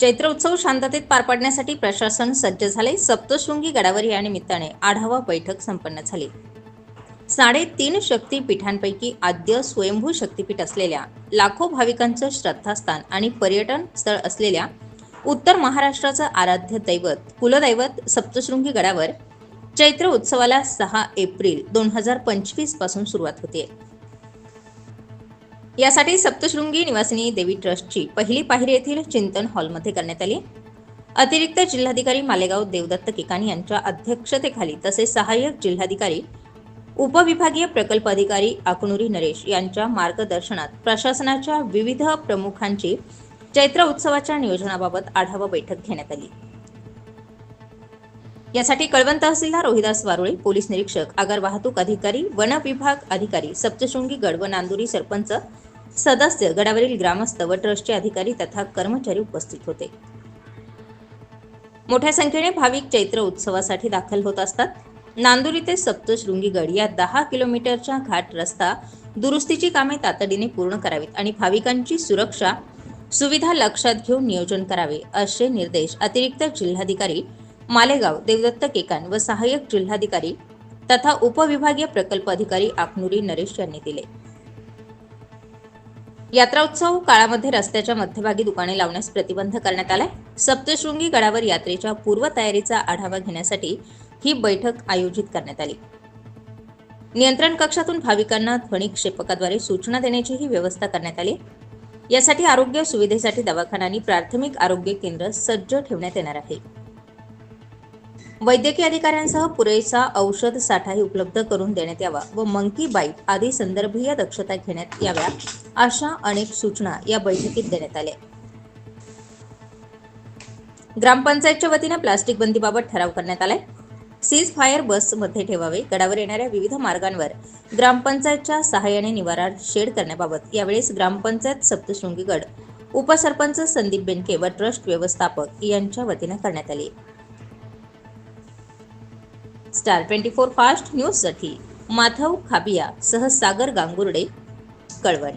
चैत्र उत्सव शांततेत पार पाडण्यासाठी प्रशासन सज्ज झाले. सप्तशृंगी गडावर या निमित्ताने आढावा बैठक संपन्न झाली. साडेतीन शक्तीपीठांपैकी आद्य स्वयंभू शक्तीपीठ असलेल्या लाखो भाविकांचं श्रद्धास्थान आणि पर्यटन स्थळ असलेल्या उत्तर महाराष्ट्राचं आराध्य दैवत कुलदैवत सप्तशृंगी गडावर चैत्र उत्सवाला सहा एप्रिल दोन हजार पंचवीसपासून सुरुवात होते. यासाठी सप्तशृंगी निवासिनी देवी ट्रस्टची पहिली पायरी येथील चिंतन हॉलमध्ये करण्यात आली. अतिरिक्त जिल्हाधिकारी मालेगाव देवदत्त केकाणी यांच्या अध्यक्षतेखाली तसेच सहाय्यक जिल्हाधिकारी उपविभागीय प्रकल्प अधिकारी आकनुरी नरेश यांच्या मार्गदर्शनात प्रशासनाच्या विविध प्रमुखांची चैत्र उत्सवाच्या नियोजनाबाबत आढावा बैठक घेण्यात आली. यासाठी कळवण तहसीलदार रोहिदास वारुळे पोलीस निरीक्षक आगार वाहतूक अधिकारी वन विभाग अधिकारी सप्तशृंगी गड व नांदुरी सरपंच सदस्य गडावरील ग्रामस्थ व ट्रस्टचे अधिकारी तथा कर्मचारी उपस्थित होते. मोठ्या संख्येने भाविक चैत्र उत्सवासाठी दाखल होत असतात. नांदुरी ते सप्तशृंगी गड या दहा किलोमीटरच्या घाट रस्ता दुरुस्तीची कामे तातडीने पूर्ण करावीत आणि भाविकांची सुरक्षा सुविधा लक्षात घेऊन नियोजन करावे असे निर्देश अतिरिक्त जिल्हाधिकारी मालेगाव देवदत्त केकान व सहाय्यक जिल्हाधिकारी तथा उपविभागीय प्रकल्प अधिकारी आखनुरी नरेश यांनी दिले. यात्रा उत्सव काळामध्ये रस्त्याच्या मध्यभागी दुकाने लावण्यास प्रतिबंध करण्यात आलाय. सप्तशृंगी गडावर यात्रेच्या पूर्वतयारीचा आढावा घेण्यासाठी ही बैठक आयोजित करण्यात आली. नियंत्रण कक्षातून भाविकांना ध्वनी क्षेपकाद्वारे सूचना देण्याचीही व्यवस्था करण्यात आली. यासाठी आरोग्य सुविधेसाठी दवाखाना आणि प्राथमिक आरोग्य केंद्र सज्ज ठेवण्यात येणार आहे. वैद्यकीय अधिकाऱ्यांसह पुरेसा औषध साठाही उपलब्ध करून देण्यात यावा व मंकी बाईट आदी संदर्भीय दक्षता घेण्यात याव्या अशा अनेक सूचना या बैठकीत देण्यात आल्या. ग्रामपंचायतच्या वतीने प्लास्टिक बंदीबाबत ठराव करण्यात आलाय. सीज फायर बसमध्ये ठेवावे. गडावर येणाऱ्या विविध मार्गांवर ग्रामपंचायतच्या सहाय्याने निवारा शेड करण्याबाबत यावेळेस ग्रामपंचायत सप्तशृंगी गड उपसरपंच संदीप बेनके व ट्रस्ट व्यवस्थापक यांच्या वतीने करण्यात आली. स्टार ट्वेंटी फोर फास्ट न्यूजसाठी माधव खाबिया सह सागर गांगुर्डे कळवण.